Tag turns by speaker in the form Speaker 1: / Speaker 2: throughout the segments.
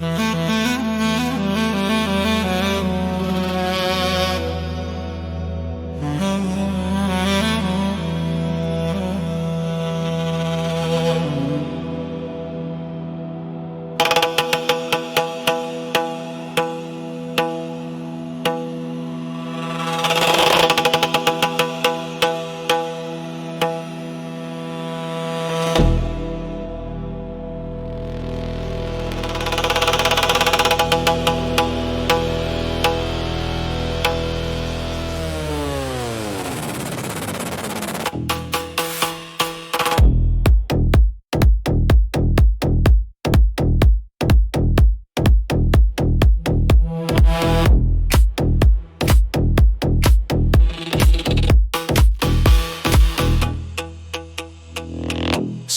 Speaker 1: Mm-hmm.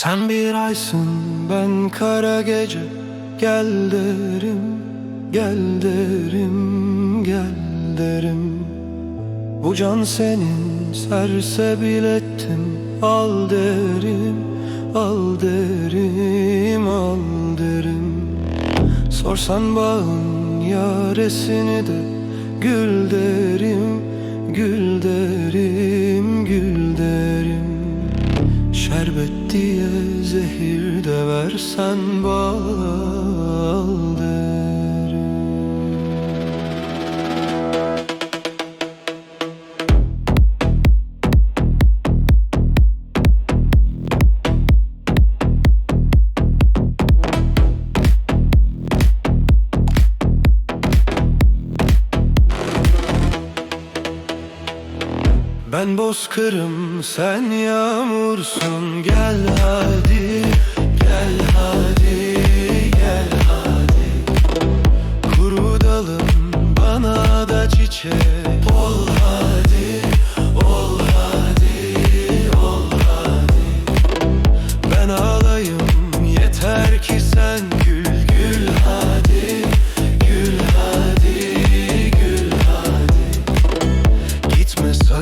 Speaker 1: Sen bir aysın ben kara gece. Gel derim, gel derim, gel derim. Bu can senin sersebil ettim Al derim, al derim, al derim. Sorsan bağın yaresini de. Gül derim, gül derim, gül derim Şerbet diye zehir de versen bal Ben bozkırım sen yağmursun. Gel hadi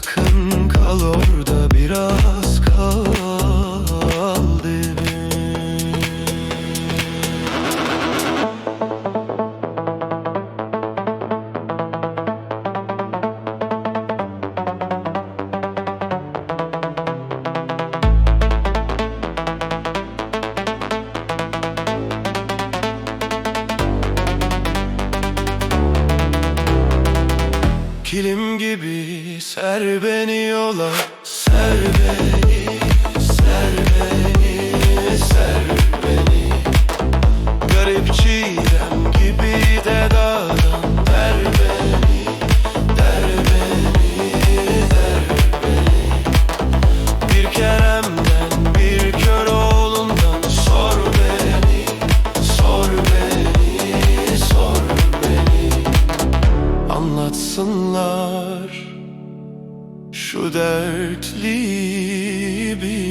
Speaker 1: sakın kal orada biraz kal Kilim gibi ser beni yola Ser beni, Anlatsınlar şu dertli bilberi